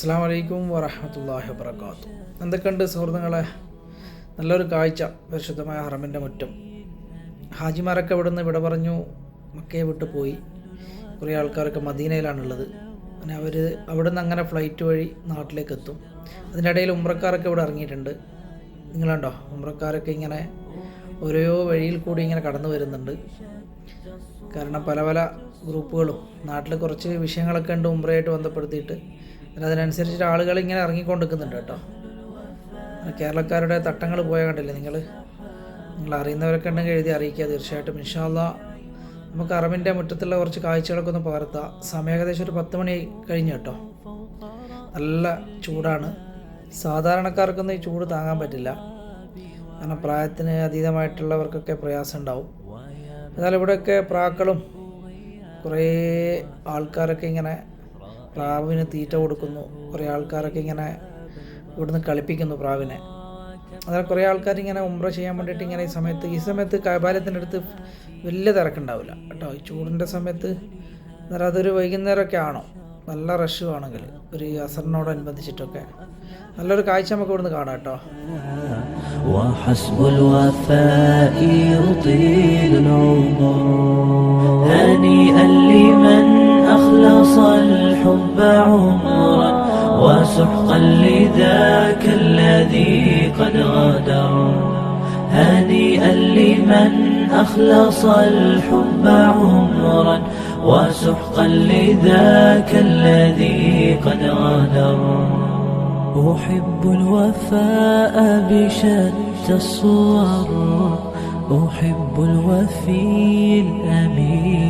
അസ്സാം വലൈക്കും വറഹമത്തല്ലാഹി വാത്തു എന്തൊക്കെയുണ്ട് സുഹൃത്തുക്കളെ? നല്ലൊരു കാഴ്ച പരിശുദ്ധമായ ഹറമിന്റെ മുറ്റം. ഹാജിമാരൊക്കെ ഇവിടെ നിന്ന് ഇവിടെ പറഞ്ഞു മക്കയെ വിട്ട് പോയി. കുറേ ആൾക്കാരൊക്കെ മദീനയിലാണുള്ളത്. അങ്ങനെ അവർ അവിടെ നിന്ന് അങ്ങനെ ഫ്ലൈറ്റ് വഴി നാട്ടിലേക്ക് എത്തും. അതിന്റെ ഇടയിൽ ഉമ്രക്കാരൊക്കെ ഇവിടെ ഇറങ്ങിയിട്ടുണ്ട്. നിങ്ങളുണ്ടോ? ഉമ്രക്കാരൊക്കെ ഇങ്ങനെ ഓരോ വഴിയിൽ കൂടി ഇങ്ങനെ കടന്നു വരുന്നുണ്ട്. കാരണം പല പല ഗ്രൂപ്പുകളും. നാട്ടിൽ കുറച്ച് വിഷയങ്ങളൊക്കെ ഉണ്ട് ഉമ്രയായിട്ട് ബന്ധപ്പെടുത്തിയിട്ട്. പിന്നെ അതിനനുസരിച്ചിട്ട് ആളുകൾ ഇങ്ങനെ ഇറങ്ങിക്കൊണ്ടിരിക്കുന്നുണ്ട് കേട്ടോ. കേരളക്കാരുടെ തട്ടങ്ങൾ പോയ കണ്ടില്ലേ നിങ്ങൾ? നിങ്ങൾ അറിയുന്നവരൊക്കെ ഉണ്ടെങ്കിൽ എഴുതി അറിയിക്കുക തീർച്ചയായിട്ടും. ഇൻഷാല്ല നമുക്ക് അറബിന്റെ മുറ്റത്തുള്ള കുറച്ച് കാഴ്ചകളൊക്കെ ഒന്ന് പകർത്താം. സമയം ഏകദേശം ഒരു പത്ത് മണി കഴിഞ്ഞു കേട്ടോ. നല്ല ചൂടാണ്. സാധാരണക്കാർക്കൊന്നും ഈ ചൂട് താങ്ങാൻ പറ്റില്ല. കാരണം പ്രായത്തിന് അതീതമായിട്ടുള്ളവർക്കൊക്കെ പ്രയാസം ഉണ്ടാവും. എന്നാൽ ഇവിടെയൊക്കെ പ്രാക്കളും കുറേ ആൾക്കാരൊക്കെ ഇങ്ങനെ പ്രാവിന് തീറ്റ കൊടുക്കുന്നു കുറേ ആൾക്കാരൊക്കെ ഇങ്ങനെ ഇവിടുന്ന് കളിപ്പിക്കുന്നു പ്രാവിനെ അതായത് കുറേ ആൾക്കാർ ഇങ്ങനെ ഉംറ ചെയ്യാൻ വേണ്ടിയിട്ട് ഇങ്ങനെ ഈ സമയത്ത് ഈ സമയത്ത് കൈബാലത്തിൻ്റെ അടുത്ത് വലിയ തിരക്കുണ്ടാവില്ല കേട്ടോ ഈ ചൂടിൻ്റെ സമയത്ത് അന്നേരം അതൊരു വൈകുന്നേരമൊക്കെ ആണോ നല്ല റഷ് ആണെങ്കിൽ ഒരു അസറിനോടനുബന്ധിച്ചിട്ടൊക്കെ നല്ലൊരു കാഴ്ച നമുക്ക് ഇവിടുന്ന് കാണാം കേട്ടോ وحسب الوفاء يطيل العمر هنيئا لمن أخلص الحب عمرا وسحقا لذاك الذي قد غدر هنيئا لمن أخلص الحب عمرا وسحقا لذاك الذي قد غدر أحب الوفاء بشتى الصور أحب الوفي الأمين.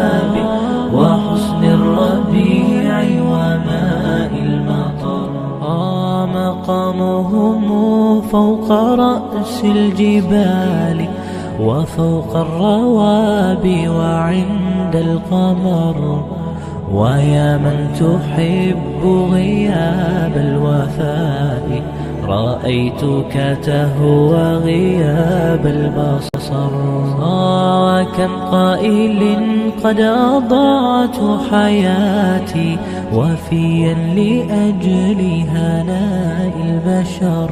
فوق رأس الجبال وفوق الروابي وعند القمر. ويا من تحب غياب الوفاء رأيتك تهوى غياب البصر. آه كم قائل قد أضعت حياتي وفيا لأجل هناء البشر.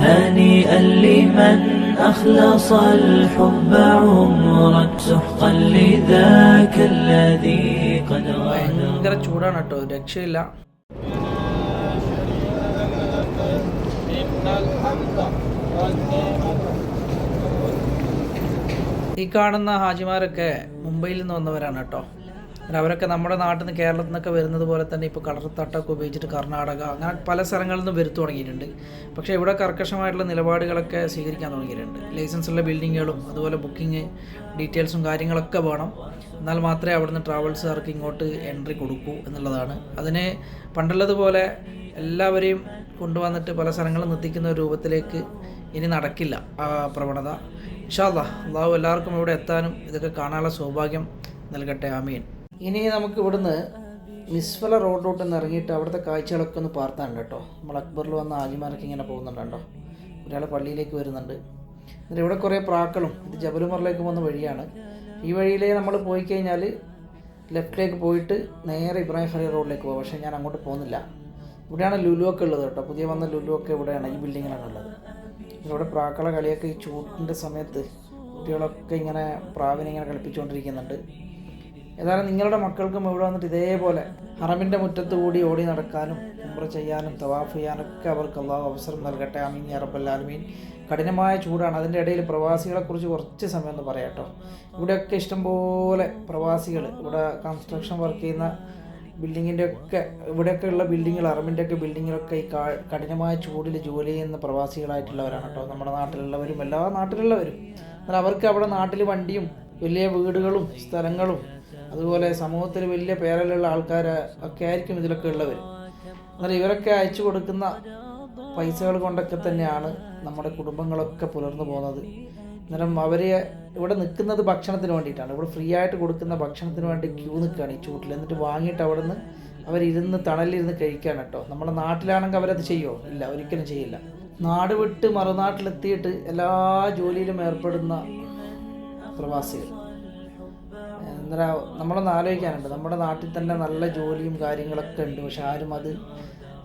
هنيئا لمن أخلص الحب عمرا سحقا لذاك الذي قد غدر ഭയങ്കര ചൂടാണ് കേട്ടോ രക്ഷയില്ല ഈ കാണുന്ന ഹാജിമാരൊക്കെ മുംബൈയിൽ നിന്ന് വന്നവരാണ് കേട്ടോ പിന്നെ അവരൊക്കെ നമ്മുടെ നാട്ടിൽ നിന്ന് കേരളത്തിൽ നിന്നൊക്കെ വരുന്നത് പോലെ തന്നെ ഇപ്പോൾ കളർ തട്ടൊക്കെ ഉപയോഗിച്ചിട്ട് കർണാടക അങ്ങനെ പല സ്ഥലങ്ങളിൽ നിന്നും വരുത്തു തുടങ്ങിയിട്ടുണ്ട്. പക്ഷേ ഇവിടെ കർക്കശമായിട്ടുള്ള നിലപാടുകളൊക്കെ സ്വീകരിക്കാൻ തുടങ്ങിയിട്ടുണ്ട്. ലൈസൻസ് ഉള്ള ബിൽഡിങ്ങുകളും അതുപോലെ ബുക്കിംഗ് ഡീറ്റെയിൽസും കാര്യങ്ങളൊക്കെ വേണം. എന്നാൽ മാത്രമേ അവിടുന്ന് ട്രാവൽസുകാർക്ക് ഇങ്ങോട്ട് എൻട്രി കൊടുക്കൂ എന്നുള്ളതാണ്. അതിന് പണ്ടുള്ളതുപോലെ എല്ലാവരെയും കൊണ്ടുവന്നിട്ട് പല സ്ഥലങ്ങളും നിർത്തിക്കുന്ന ഒരു രൂപത്തിലേക്ക് ഇനി നടക്കില്ല ആ പ്രവണത. ഇഷാല്ലാ അള്ളാഹു എല്ലാവർക്കും ഇവിടെ എത്താനും ഇതൊക്കെ കാണാനുള്ള സൗഭാഗ്യം നൽകട്ടെ. ആമീൻ. ഇനി നമുക്ക് ഇവിടുന്ന് മിസ്ഫല റോഡിലോട്ട് ഒന്ന് ഇറങ്ങിയിട്ട് അവിടുത്തെ കാഴ്ചകളൊക്കെ ഒന്ന് പാർത്താനുണ്ട് കേട്ടോ. നമ്മൾ അക്ബറിൽ വന്ന ആജിമാരൊക്കെ ഇങ്ങനെ പോകുന്നുണ്ടോ ഒരാൾ പള്ളിയിലേക്ക് വരുന്നുണ്ട്. എന്നിട്ട് ഇവിടെ കുറേ പ്രാക്കളും ഇത് ജബലുമറിലേക്ക് പോകുന്ന വഴിയാണ്. ഈ വഴിയിലേ നമ്മൾ പോയി കഴിഞ്ഞാൽ ലെഫ്റ്റിലേക്ക് പോയിട്ട് നേരെ ഇബ്രാഹിം ഖലീ റോഡിലേക്ക് പോകും പക്ഷേ ഞാൻ അങ്ങോട്ട് പോകുന്നില്ല. ഇവിടെയാണ് ലുലു ഒക്കെ ഉള്ളത് കേട്ടോ. പുതിയ വന്ന ലുലു ഒക്കെ ഇവിടെയാണ്. ഈ ബിൽഡിങ്ങിലാണ് ഉള്ളത്. ഇവിടെ പ്രാക്കള കളിയൊക്കെ ഈ ചൂടിന്റെ സമയത്ത് കുട്ടികളൊക്കെ ഇങ്ങനെ പ്രാവിനെ ഇങ്ങനെ കളിപ്പിച്ചുകൊണ്ടിരിക്കുന്നുണ്ട്. ഏതായാലും നിങ്ങളുടെ മക്കൾക്കും ഇവിടെ വന്നിട്ട് ഇതേപോലെ ഹറമിന്റെ മുറ്റത്ത് കൂടി ഓടി നടക്കാനും ഉമ്ര ചെയ്യാനും തവാഫ് ചെയ്യാനും ഒക്കെ അവർക്ക് അള്ളാഹു അവസരം നൽകട്ടെ. അമീൻ അറബല്ലാലുമീൻ കഠിനമായ ചൂടാണ്. അതിന്റെ ഇടയിൽ പ്രവാസികളെക്കുറിച്ച് കുറച്ച് സമയം ഒന്ന് പറയാം കേട്ടോ. ഇവിടെയൊക്കെ ഇഷ്ടംപോലെ പ്രവാസികൾ ഇവിടെ കൺസ്ട്രക്ഷൻ വർക്ക് ചെയ്യുന്ന ബിൽഡിങ്ങിന്റെ ഒക്കെ ഇവിടെയൊക്കെ ഉള്ള ബിൽഡിങ്ങുകൾ അറബിന്റെ ഒക്കെ ബിൽഡിങ്ങിലൊക്കെ ഈ കഠിനമായ ചൂടിൽ ജോലി ചെയ്യുന്ന പ്രവാസികളായിട്ടുള്ളവരാണ് കേട്ടോ. നമ്മുടെ നാട്ടിലുള്ളവരും എല്ലാ നാട്ടിലുള്ളവരും. എന്നാൽ അവർക്ക് അവിടെ നാട്ടിൽ വണ്ടിയും വലിയ വീടുകളും സ്ഥലങ്ങളും അതുപോലെ സമൂഹത്തിൽ വലിയ പേരലുള്ള ആൾക്കാർ ഒക്കെ ആയിരിക്കും ഇതിലൊക്കെ ഉള്ളവർ എന്നാൽ ഇവരൊക്കെ അയച്ചു കൊടുക്കുന്ന പൈസകൾ കൊണ്ടൊക്കെ തന്നെയാണ് നമ്മുടെ കുടുംബങ്ങളൊക്കെ പുലർന്നു പോകുന്നത്. അന്നേരം അവരെ ഇവിടെ നിൽക്കുന്നത് ഭക്ഷണത്തിന് വേണ്ടിയിട്ടാണ്. ഇവിടെ ഫ്രീ ആയിട്ട് കൊടുക്കുന്ന ഭക്ഷണത്തിന് വേണ്ടി ക്യൂ നിൽക്കുകയാണ് ഈ ചൂട്ടിൽ. എന്നിട്ട് വാങ്ങിയിട്ട് അവിടെ നിന്ന് അവരിരുന്ന് തണലിരുന്ന് കഴിക്കുകയാണ് കേട്ടോ. നമ്മുടെ നാട്ടിലാണെങ്കിൽ അവരത് ചെയ്യുമോ ഇല്ല ഒരിക്കലും ചെയ്യില്ല. നാട് വിട്ട് മറുനാട്ടിലെത്തിയിട്ട് എല്ലാ ജോലിയിലും ഏർപ്പെടുന്ന പ്രവാസികൾ. അന്നേരം നമ്മളൊന്ന് ആലോചിക്കാനുണ്ട്. നമ്മുടെ നാട്ടിൽ തന്നെ നല്ല ജോലിയും കാര്യങ്ങളൊക്കെ ഉണ്ട്. പക്ഷെ ആരും അത്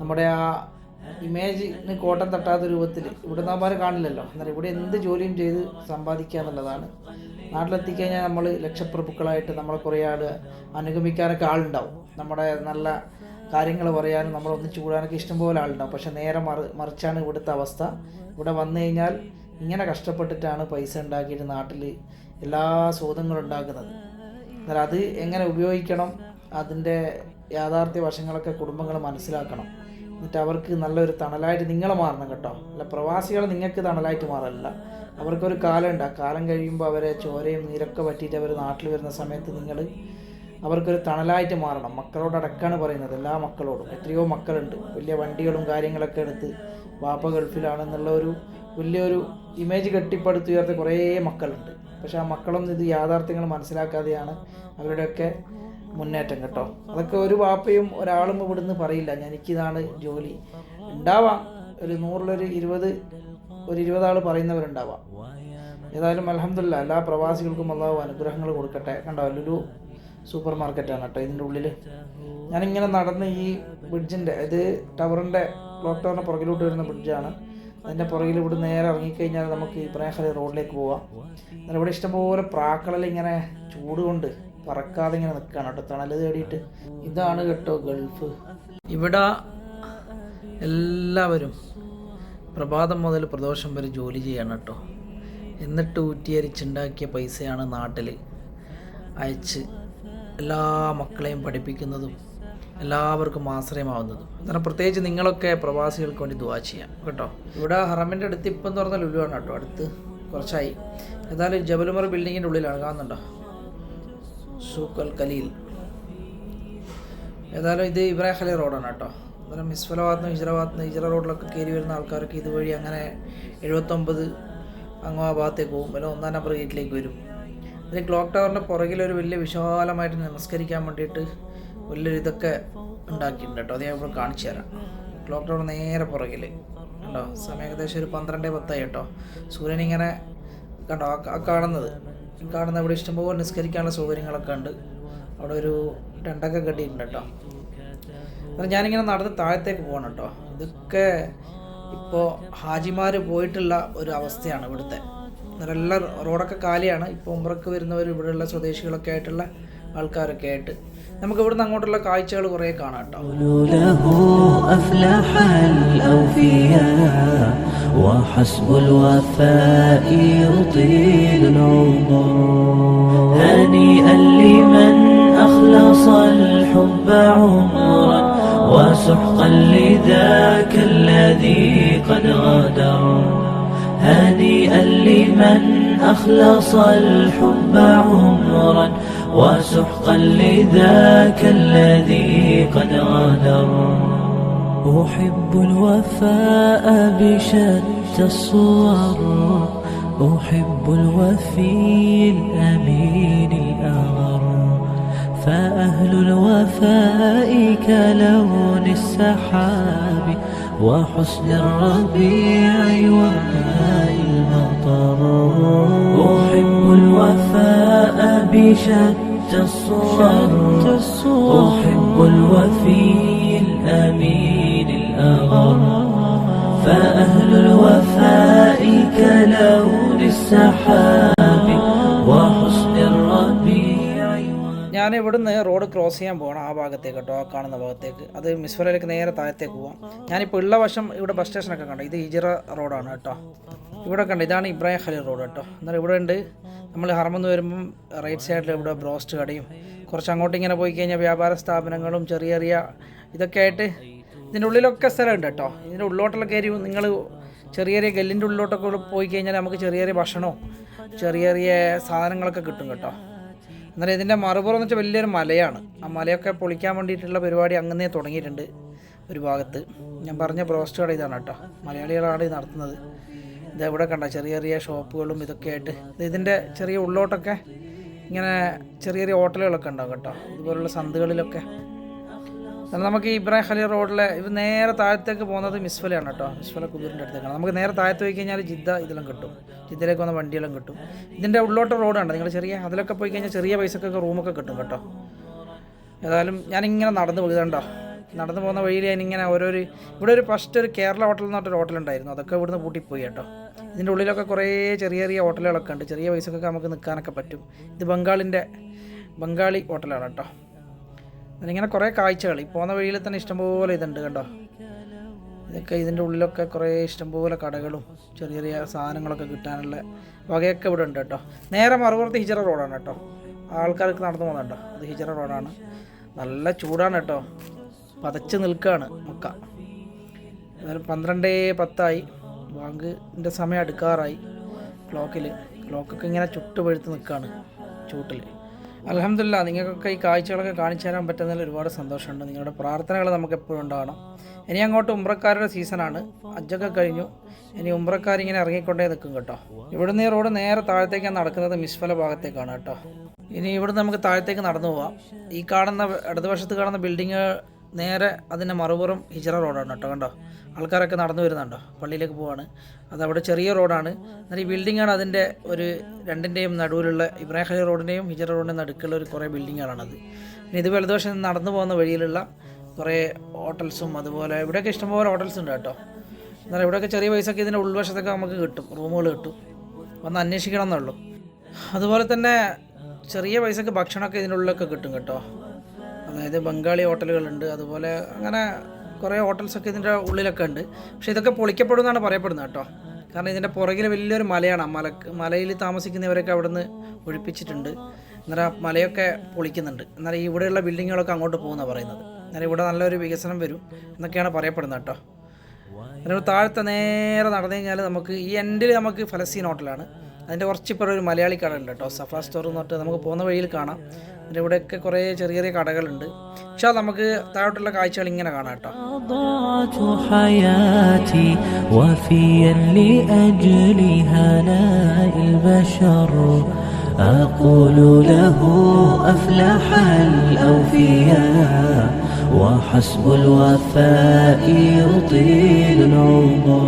നമ്മുടെ ആ ഇമേജിന് കോട്ടം തട്ടാത്ത രൂപത്തിൽ ഇവിടെ നമ്മൾ കാണില്ലല്ലോ. അന്നേരം ഇവിടെ എന്ത് ജോലിയും ചെയ്ത് സമ്പാദിക്കുക എന്നുള്ളതാണ്. നാട്ടിലെത്തിക്കഴിഞ്ഞാൽ നമ്മൾ ലക്ഷപ്രഭുക്കളായിട്ട് നമ്മളെ കുറേ ആൾ അനുഗമിക്കാനൊക്കെ ആളുണ്ടാവും. നമ്മുടെ നല്ല കാര്യങ്ങൾ പറയാനും നമ്മൾ ഒന്നിച്ചു കൂടാനൊക്കെ ഇഷ്ടംപോലെ ആളുണ്ടാവും. പക്ഷെ നേരെ മറി മറിച്ചാണ് ഇവിടുത്തെ അവസ്ഥ. ഇവിടെ വന്നു കഴിഞ്ഞാൽ ഇങ്ങനെ കഷ്ടപ്പെട്ടിട്ടാണ് പൈസ ഉണ്ടാക്കിയിട്ട് നാട്ടിൽ എല്ലാ സൗദങ്ങളും ഉണ്ടാക്കുന്നത്. എന്നാൽ അത് എങ്ങനെ ഉപയോഗിക്കണം? അതിന്റെ യാഥാർത്ഥ്യ വശങ്ങളൊക്കെ കുടുംബങ്ങൾ മനസ്സിലാക്കണം. എന്നിട്ട് അവർക്ക് നല്ലൊരു തണലായിട്ട് നിങ്ങൾ മാറണം കേട്ടോ. അല്ല പ്രവാസികൾ നിങ്ങൾക്ക് തണലായിട്ട് മാറല്ല അവർക്കൊരു കാലമുണ്ട്. ആ കാലം കഴിയുമ്പോൾ അവരെ ചോരയും നീരൊക്കെ പറ്റിയിട്ട് അവർ നാട്ടിൽ വരുന്ന സമയത്ത് നിങ്ങൾ അവർക്കൊരു തണലായിട്ട് മാറണം. മക്കളോടടക്കാണ് പറയുന്നത്. എല്ലാ മക്കളോടും. എത്രയോ മക്കളുണ്ട്. വലിയ വണ്ടികളും കാര്യങ്ങളൊക്കെ എടുത്ത് വാപ്പ ഗൾഫിലാണെന്നുള്ള ഒരു വലിയൊരു ഇമേജ് കെട്ടിപ്പടുത്തുയർത്ത കുറേ മക്കളുണ്ട്. പക്ഷെ ആ മക്കളൊന്നും ഇത് യാഥാർത്ഥ്യങ്ങൾ മനസ്സിലാക്കാതെയാണ് അവരുടെയൊക്കെ മുന്നേറ്റം കേട്ടോ. അതൊക്കെ ഒരു വാപ്പയും ഒരാളും ഇവിടുന്ന് പറയില്ല എനിക്കിതാണ് ജോലി. ഉണ്ടാവാം. ഒരു നൂറിലൊരു ഇരുപത് ഒരു ഇരുപതാൾ പറയുന്നവരുണ്ടാവാം. ഏതായാലും അലഹമില്ല എല്ലാ പ്രവാസികൾക്കും അള്ളാഹു അനുഗ്രഹങ്ങൾ കൊടുക്കട്ടെ. കണ്ടോ ലുലു സൂപ്പർ മാർക്കറ്റാണ് കേട്ടോ ഇതിന്റെ ഉള്ളിൽ ഞാനിങ്ങനെ നടന്ന് ഈ ബ്രിഡ്ജിന്റെ ഇത് ടവറിന്റെ ക്ലോക്ക് ടവറിന്റെ പുറകിലോട്ട് വരുന്ന ബ്രിഡ്ജാണ് അതിന്റെ പുറകിൽ ഇവിടെ നേരെ ഇറങ്ങിക്കഴിഞ്ഞാൽ നമുക്ക് ഇബ്രാഹിം റോഡിലേക്ക് പോവാം. എന്നാൽ ഇവിടെ ഇഷ്ടംപോലെ പ്രാക്കളെല്ലാം ഇങ്ങനെ ചൂട് കൊണ്ട് പറക്കാതെ ഇങ്ങനെ നിൽക്കുകയാണ് കേട്ടോ. തണൽ തേടിയിട്ട്. ഇതാണ് കേട്ടോ ഗൾഫ്. ഇവിടെ എല്ലാവരും പ്രഭാതം മുതൽ പ്രദോഷം വരെ ജോലി ചെയ്യണം കേട്ടോ. എന്നിട്ട് ഊറ്റിയരിച്ചുണ്ടാക്കിയ പൈസയാണ് നാട്ടിൽ അയച്ച് എല്ലാ മക്കളെയും പഠിപ്പിക്കുന്നതും എല്ലാവർക്കും ആശ്രയമാവുന്നതും. എന്നാൽ പ്രത്യേകിച്ച് നിങ്ങളൊക്കെ പ്രവാസികൾക്ക് വേണ്ടി ദുവാ ചെയ്യാം. കേട്ടോ? ഇവിടെ ഹറമിന്റെ അടുത്ത് ഇപ്പം എന്ന് പറഞ്ഞാൽ ലുലുവാണ് കേട്ടോ അടുത്ത്. കുറച്ചായി. ഏതായാലും ജബലുമർ ബിൽഡിങ്ങിന്റെ ഉള്ളിലാണ് കാണുന്നുണ്ടോ സൂക്കൽ കലീൽ. ഏതായാലും ഇത് ഇബ്രാഹിം ഖലി റോഡാണ് കേട്ടോ. അന്നേരം മിസ്ഫലാബാദ് നിന്ന് ഹിജറാബാദ് നിന്ന് ഹിജറ റോഡിലൊക്കെ കയറി വരുന്ന ആൾക്കാർക്ക് ഇതുവഴി അങ്ങനെ എഴുപത്തൊമ്പത് അങ്ങോ ആ ഭാഗത്തേക്ക് പോകും. അല്ലെങ്കിൽ ഒന്നാം നമ്പർ ഗേറ്റിലേക്ക് വരും. അതിന് ക്ലോക്ക് ടവറിന്റെ പുറകിൽ ഒരു വലിയ വിശാലമായിട്ട് നമസ്കരിക്കാൻ വേണ്ടിയിട്ട് വലിയൊരു ഇതൊക്കെ ഉണ്ടാക്കിയിട്ടുണ്ട് കേട്ടോ. അത് ഞാൻ ഇപ്പോൾ കാണിച്ചു തരാം. ക്ലോക്ക് ടവർ നേരെ പുറകിൽ കണ്ടോ? സമയം ഏകദേശം ഒരു പന്ത്രണ്ട് പത്തായി കേട്ടോ. സൂര്യൻ ഇങ്ങനെ കണ്ടോ? ആ- കാണുന്നത്. കാണുന്ന ഇവിടെ ഇഷ്ടംപോലെ നിസ്കരിക്കാനുള്ള സൗകര്യങ്ങളൊക്കെ ഉണ്ട്. അവിടെ ഒരു ടെണ്ടൊക്കെ കെട്ടിയിട്ടുണ്ട് കേട്ടോ. എന്നാൽ ഞാനിങ്ങനെ നടന്ന് താഴത്തേക്ക് പോകണം കേട്ടോ. ഇതൊക്കെ ഇപ്പോൾ ഹാജിമാർ പോയിട്ടുള്ള ഒരു അവസ്ഥയാണ് ഇവിടുത്തെ. നല്ല റോഡൊക്കെ കാലിയാണ്. ഇപ്പോൾ ഉമ്രക്ക് വരുന്നവർ ഇവിടെയുള്ള സ്വദേശികളൊക്കെ ആയിട്ടുള്ള ആൾക്കാരൊക്കെ ആയിട്ട് നമുക്ക് ഇവിടുന്ന് അങ്ങോട്ടുള്ള കാഴ്ചകൾ കുറേ കാണാം കേട്ടോ له أفلح الأوفياء وحسب الوفاء يطيل العمر هنيئا لمن أخلص الحب عمرا وسحقا لذاك الذي قد غدر هنيئا لمن أخلص الحب عمرا وسحقا لذاك الذي قد غدر أحب الوفاء بشتى الصور أحب الوفي الأمين الأغر. فأهل الوفاء كلون السحاب. وحسن الربيع وماء المطر أحب الوفاء بشتى الصور أحب الوفي الأمين الأغر فأهل الوفاء كلون السحاب وحسن الربيع ഞാൻ ഇവിടുന്ന് റോഡ് ക്രോസ് ചെയ്യാൻ പോകണം ആ ഭാഗത്തേക്ക് കേട്ടോ ആ കാണുന്ന ഭാഗത്തേക്ക് അത് മിസ്ഫലയിലേക്ക് നേരെ താഴത്തേക്ക് പോവാം ഞാനിപ്പോൾ ഉള്ള വശം ഇവിടെ ബസ് സ്റ്റേഷനൊക്കെ കണ്ടു ഇത് ഇജിറ റോഡാണ് കേട്ടോ ഇവിടെ കണ്ട ഇതാണ് ഇബ്രാഹിം ഖലീൽ റോഡ് കേട്ടോ. എന്നാൽ ഇവിടെ ഉണ്ട് നമ്മൾ ഹറമെന്ന് വരുമ്പം റൈറ്റ് സൈഡിൽ ഇവിടെ ബ്രോസ്റ്റ് കടയും. കുറച്ച് അങ്ങോട്ട് ഇങ്ങനെ പോയി കഴിഞ്ഞാൽ വ്യാപാര സ്ഥാപനങ്ങളും ചെറിയ ചെറിയ ഇതൊക്കെ ആയിട്ട് ഇതിന്റെ ഉള്ളിലൊക്കെ സ്ഥലമുണ്ട് കേട്ടോ. ഇതിന്റെ ഉള്ളോട്ടുള്ള കയറി നിങ്ങൾ ചെറിയ ചെറിയ ഗല്ലിന്റെ ഉള്ളിലോട്ടൊക്കെ പോയി കഴിഞ്ഞാൽ നമുക്ക് ചെറിയ ചെറിയ ഭക്ഷണവും ചെറിയ ചെറിയ സാധനങ്ങളൊക്കെ കിട്ടും കേട്ടോ. എന്നാൽ ഇതിന്റെ മറുപുറം എന്ന് വെച്ചാൽ വലിയൊരു മലയാണ്. ആ മലയൊക്കെ പൊളിക്കാൻ വേണ്ടിയിട്ടുള്ള പരിപാടി അങ്ങനെ തുടങ്ങിയിട്ടുണ്ട് ഒരു ഭാഗത്ത്. ഞാൻ പറഞ്ഞ ബ്രോസ്റ്റ് കട ഇതാണ് കേട്ടോ. മലയാളികളാണ് ഇത് നടത്തുന്നത്. ഇത് ഇവിടെ കണ്ട? ചെറിയ ചെറിയ ഷോപ്പുകളും ഇതൊക്കെ ആയിട്ട്. ഇത് ഇതിന്റെ ചെറിയ ഉള്ളോട്ടൊക്കെ ഇങ്ങനെ ചെറിയ ചെറിയ ഹോട്ടലുകളൊക്കെ ഉണ്ടാവും കേട്ടോ. ഇതുപോലുള്ള സന്തുകളിലൊക്കെ. നമുക്ക് ഈ ഇബ്രാഹിം ഖലീൽ റോഡിലെ ഇത് നേരെ താഴത്തേക്ക് പോകുന്നത് മിസ്ഫലയാണ് കേട്ടോ. മിസ്ഫല കുബീറിന്റെ അടുത്തേക്കാണ്. നമുക്ക് നേരെ താഴത്ത് പോയി കഴിഞ്ഞാൽ ജിദ്ദ ഇതെല്ലാം കിട്ടും. ജിദ്ദയിലേക്ക് വന്ന വണ്ടിയെല്ലാം കിട്ടും. ഇതിന്റെ ഉള്ളോട്ട് റോഡാണ്. നിങ്ങൾ ചെറിയ അതിലൊക്കെ പോയി കഴിഞ്ഞാൽ ചെറിയ പൈസക്കൊക്കെ റൂമൊക്കെ കിട്ടും കേട്ടോ. ഏതായാലും ഞാനിങ്ങനെ നടന്നു പോയി നടന്നു പോകുന്ന വഴിയിൽ ഞാനിങ്ങനെ ഓരോരു ഇവിടെ ഒരു ഫസ്റ്റ് ഒരു കേരള ഹോട്ടൽ എന്ന് പറഞ്ഞൊരു ഹോട്ടലുണ്ടായിരുന്നു അതൊക്കെ ഇവിടുന്ന് പൂട്ടിപ്പോയി കേട്ടോ. ഇതിന്റെ ഉള്ളിലൊക്കെ കുറേ ചെറിയ ചെറിയ ഹോട്ടലുകളൊക്കെ ഉണ്ട്. ചെറിയ പൈസക്കൊക്കെ നമുക്ക് നിൽക്കാനൊക്കെ പറ്റും. ഇത് ബംഗാളിന്റെ ബംഗാളി ഹോട്ടലാണ് കേട്ടോ. അതിങ്ങനെ കുറേ കാഴ്ചകൾ. ഈ പോകുന്ന വഴിയിൽ തന്നെ ഇഷ്ടംപോലെ ഇതുണ്ട് കണ്ടോ. ഇതൊക്കെ ഇതിന്റെ ഉള്ളിലൊക്കെ കുറേ ഇഷ്ടംപോലെ കടകളും ചെറിയ ചെറിയ സാധനങ്ങളൊക്കെ കിട്ടാനുള്ള വകയൊക്കെ ഇവിടെ ഉണ്ട് കേട്ടോ. നേരെ മറുപുറത്ത് ഹിജറ റോഡാണ് കേട്ടോ. ആൾക്കാർക്ക് നടന്നു പോകുന്നുണ്ടോ. അത് ഹിജറ റോഡാണ്. നല്ല ചൂടാണ് കേട്ടോ. പതച്ച് നിൽക്കുകയാണ് മക്ക. ഏതായാലും പന്ത്രണ്ട് പത്തായി. ബാങ്കിന്റെ സമയം അടുക്കാറായി. ക്ലോക്കിൽ ക്ലോക്കൊക്കെ ഇങ്ങനെ ചുട്ട് പഴുത്ത് നിൽക്കുകയാണ് ചൂട്ടിൽ അലഹമില്ല നിങ്ങൾക്കൊക്കെ ഈ കാഴ്ചകളൊക്കെ കാണിച്ചു തരാൻ പറ്റുന്നതിൽ ഒരുപാട് സന്തോഷമുണ്ട്. നിങ്ങളുടെ പ്രാർത്ഥനകൾ നമുക്ക് എപ്പോഴും ഉണ്ടാവണം. ഇനി അങ്ങോട്ട് ഉമ്രക്കാരുടെ സീസണാണ്. അജ്ജൊക്കെ കഴിഞ്ഞു. ഇനി ഉമ്രക്കാരിങ്ങനെ ഇറങ്ങിക്കൊണ്ടേ നിൽക്കും കേട്ടോ. ഇവിടുന്ന് ഈ റോഡ് നേരെ താഴത്തേക്കാണ് നടക്കുന്നത്. മിസ്ഫല ഭാഗത്തേക്കാണ് കേട്ടോ. ഇനി ഇവിടുന്ന് നമുക്ക് താഴത്തേക്ക് നടന്നു പോവാം. ഈ കാണുന്ന ഇടതുവശത്ത് കാണുന്ന ബിൽഡിങ് നേരെ അതിന്റെ മറുപുറം ഹിജറ റോഡാണ് കേട്ടോ കണ്ടോ? ആൾക്കാരൊക്കെ നടന്നു വരുന്നുണ്ടോ? പള്ളിയിലേക്ക് പോവാണ്. അതവിടെ ചെറിയ റോഡാണ്. എന്നാൽ ഈ ബിൽഡിങ്ങാണ് അതിന്റെ ഒരു രണ്ടിന്റെയും നടുവിലുള്ള ഇബ്രാഹിം ഖലീൽ റോഡിന്റെയും ഹിജറ റോഡിന്റെയും നടുക്കുള്ള ഒരു കുറേ ബിൽഡിങ്ങുകളാണത് പിന്നെ ഇത് വലതുവശം നടന്നു പോകുന്ന വഴിയിലുള്ള കുറേ ഹോട്ടൽസും അതുപോലെ ഇവിടെയൊക്കെ ഇഷ്ടംപോലെ ഹോട്ടൽസ് ഉണ്ട് കേട്ടോ. എന്നാൽ ഇവിടെയൊക്കെ ചെറിയ പൈസക്ക് ഇതിന്റെ ഉൾവശത്തൊക്കെ നമുക്ക് കിട്ടും റൂമുകൾ കിട്ടും. വന്ന് അന്വേഷിക്കണം എന്നുള്ളൂ. അതുപോലെ തന്നെ ചെറിയ പൈസക്ക് ഭക്ഷണമൊക്കെ ഇതിനുള്ളിലൊക്കെ കിട്ടും കേട്ടോ. അതായത് ബംഗാളി ഹോട്ടലുകളുണ്ട്. അതുപോലെ അങ്ങനെ കുറേ ഹോട്ടൽസൊക്കെ ഇതിന്റെ ഉള്ളിലൊക്കെ ഉണ്ട്. പക്ഷേ ഇതൊക്കെ പൊളിക്കപ്പെടുമെന്നാണ് പറയപ്പെടുന്നത് കേട്ടോ. കാരണം ഇതിന്റെ പുറകിൽ വലിയൊരു മലയാണ്. മല മലയിൽ താമസിക്കുന്നവരൊക്കെ അവിടെ നിന്ന് ഒഴിപ്പിച്ചിട്ടുണ്ട് ആ മലയൊക്കെ പൊളിക്കുന്നുണ്ട്. എന്നാൽ ഇവിടെയുള്ള ബിൽഡിങ്ങുകളൊക്കെ അങ്ങോട്ട് പോകുന്നതാണ് പറയുന്നത്. എന്നാൽ ഇവിടെ നല്ലൊരു വികസനം വരും എന്നൊക്കെയാണ് പറയപ്പെടുന്നത് കേട്ടോ. അതിന് താഴത്തെ നേരെ നടന്നു കഴിഞ്ഞാൽ നമുക്ക് ഈ എൻഡിൽ നമുക്ക് ഫലസ്തീൻ ഹോട്ടലാണ്. അതിൻ്റെ കുറച്ച് ഇപ്പോൾ ഒരു മലയാളി കട ഉണ്ട് കേട്ടോ സഫ സ്റ്റോർ എന്ന് പറഞ്ഞിട്ട് നമുക്ക് പോകുന്ന വഴിയിൽ കാണാം പിന്നെ ഇവിടെയൊക്കെ കുറേ ചെറിയ ചെറിയ കടകളുണ്ട് പക്ഷേ നമുക്ക് താഴോട്ടുള്ള കാഴ്ചകൾ ഇങ്ങനെ കാണാം കേട്ടോ أضعت حياتي وفيا لأجل هناء البشر أقول له أفلح الأوفياء وحسب الوفاء يطيل العمر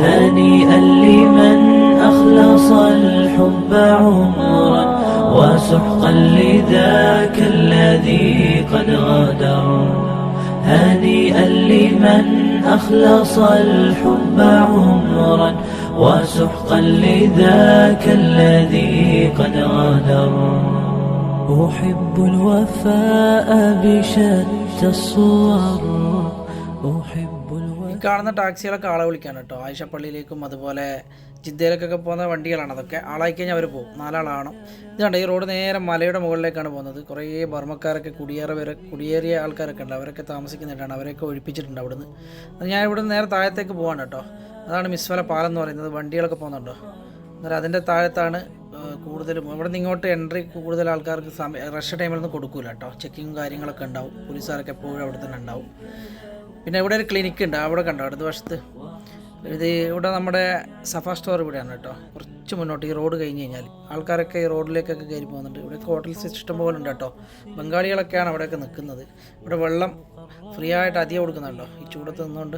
هنيئا لمن أخلص الحب عمرا وسحقا لذاك الذي قد غدر. هنيئا لمن أخلص الحب عمرا وسحقا لذاك الذي قد غدر. أحب الوفاء بشتى الصور കാണുന്ന ടാക്സികളൊക്കെ ആളെ വിളിക്കാൻ കേട്ടോ. ആയിഷപ്പള്ളിയിലേക്കും അതുപോലെ ജിദ്ദയിലേക്കൊക്കെ പോകുന്ന വണ്ടികളാണ് അതൊക്കെ. ആളായി കഴിഞ്ഞാൽ അവർ പോകും. നാലാളാണ്. കണ്ടോ ഈ റോഡ് നേരെ മലയുടെ മുകളിലേക്കാണ് പോകുന്നത്. കുറേ ബർമ്മക്കാരൊക്കെ കുടിയേറെ വരെ കുടിയേറിയ ആൾക്കാരൊക്കെ ഉണ്ട്. അവരൊക്കെ താമസിക്കുന്നുണ്ടാണ് അവരെയൊക്കെ ഒഴിപ്പിച്ചിട്ടുണ്ട് അവിടുന്ന്. അത് ഞാൻ ഇവിടുന്ന് നേരെ താഴത്തേക്ക് പോവാണ് കേട്ടോ. അതാണ് മിസ്വല പാലം എന്ന് പറയുന്നത്. വണ്ടികളൊക്കെ പോകുന്നുണ്ടോ? അന്നേരം അതിന്റെ താഴത്താണ് കൂടുതലും ഇവിടെ നിന്ന് ഇങ്ങോട്ട് എൻട്രി കൂടുതൽ ആൾക്കാർക്ക് സമയം റഷ് നിന്ന് കൊടുക്കില്ല കേട്ടോ. ചെക്കിങ്ങും കാര്യങ്ങളൊക്കെ ഉണ്ടാവും. പോലീസുകാരൊക്കെ എപ്പോഴും അവിടെ തന്നെ ഉണ്ടാവും. പിന്നെ ഇവിടെ ഒരു ക്ലിനിക്ക് ഉണ്ട്. അവിടെ കണ്ടോ? അടുത്ത വശത്ത്. ഇത് ഇവിടെ നമ്മുടെ സഫ സ്റ്റോർ ഇവിടെയാണ് കേട്ടോ. കുറച്ച് മുന്നോട്ട് ഈ റോഡ് കഴിഞ്ഞ് കഴിഞ്ഞാൽ ആൾക്കാരൊക്കെ ഈ റോഡിലേക്കൊക്കെ കയറി പോകുന്നുണ്ട്. ഇവിടെ ഹോട്ടൽസ് ഇഷ്ടം പോലെ ഉണ്ട് കേട്ടോ. ബംഗാളികളൊക്കെയാണ് അവിടെയൊക്കെ നിൽക്കുന്നത്. ഇവിടെ വെള്ളം ഫ്രീ ആയിട്ട് അധികം കൊടുക്കുന്നുണ്ടോ ഈ ചൂടത്ത് നിന്നുകൊണ്ട്.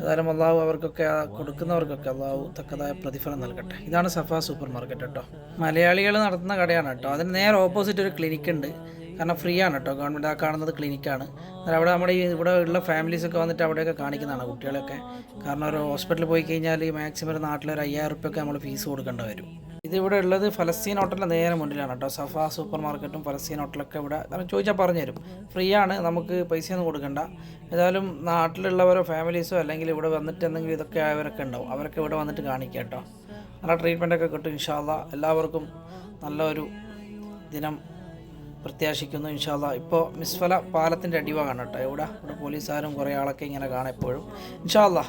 ഏതായാലും അള്ളാഹു അവർക്കൊക്കെ കൊടുക്കുന്നവർക്കൊക്കെ അള്ളാഹു തക്കതായ പ്രതിഫലം നൽകട്ടെ. ഇതാണ് സഫ സൂപ്പർ മാർക്കറ്റ് കേട്ടോ. മലയാളികൾ നടത്തുന്ന കടയാണ് കേട്ടോ. അതിന് നേരെ ഓപ്പോസിറ്റ് ഒരു ക്ലിനിക്ക് ഉണ്ട്. കാരണം ഫ്രീ ആണ് കേട്ടോ. ഗവൺമെന്റ് ആ കാണുന്നത് ക്ലിനിക്കാണ്. അന്നേരം അവിടെ നമ്മുടെ ഈ ഇവിടെ ഉള്ള ഫാമിലീസൊക്കെ വന്നിട്ട് അവിടെയൊക്കെ കാണിക്കുന്നതാണ് കുട്ടികളെയൊക്കെ കാരണം ഒരു ഹോസ്പിറ്റലിൽ പോയി കഴിഞ്ഞാൽ ഈ മാക്സിമം ഒരു നാട്ടിലൊരു അയ്യായിരം റുപ്യൊക്കെ നമ്മൾ ഫീസ് കൊടുക്കേണ്ടി വരും. ഇതിവിടെ ഉള്ളത് ഫലസ്തീൻ ഹോട്ടലിന്റെ നേരെ മുന്നിലാണ് കേട്ടോ. സഫ സൂപ്പർ മാർക്കറ്റും ഫലസ്തീൻ ഹോട്ടലൊക്കെ ഇവിടെ. കാരണം ചോദിച്ചാൽ പറഞ്ഞുതരും. ഫ്രീ ആണ് നമുക്ക് പൈസയൊന്നും കൊടുക്കണ്ട. ഏതായാലും നാട്ടിലുള്ളവരോ ഫാമിലീസോ അല്ലെങ്കിൽ ഇവിടെ വന്നിട്ട് എന്തെങ്കിലും ഇതൊക്കെ ആയവരൊക്കെ ഉണ്ടാവും. അവരൊക്കെ ഇവിടെ വന്നിട്ട് കാണിക്കുക കേട്ടോ. നല്ല ട്രീറ്റ്മെന്റൊക്കെ കിട്ടും ഇൻഷാല്ല എല്ലാവർക്കും നല്ലൊരു ദിനം പ്രത്യാശിക്കുന്നു ഇൻഷാല്ല ഇപ്പോൾ മിസ്ഫല പാലത്തിന്റെ അടിവാണ് കേട്ടോ. ഇവിടെ ഇവിടെ പോലീസുകാരും കുറേ ആളൊക്കെ ഇങ്ങനെ കാണാം എപ്പോഴും. ഇൻഷാല്ല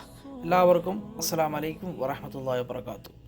എല്ലാവർക്കും അസ്സാം വലൈക്കും വറഹമത്തല്ലാ വാബർക്കാത്തു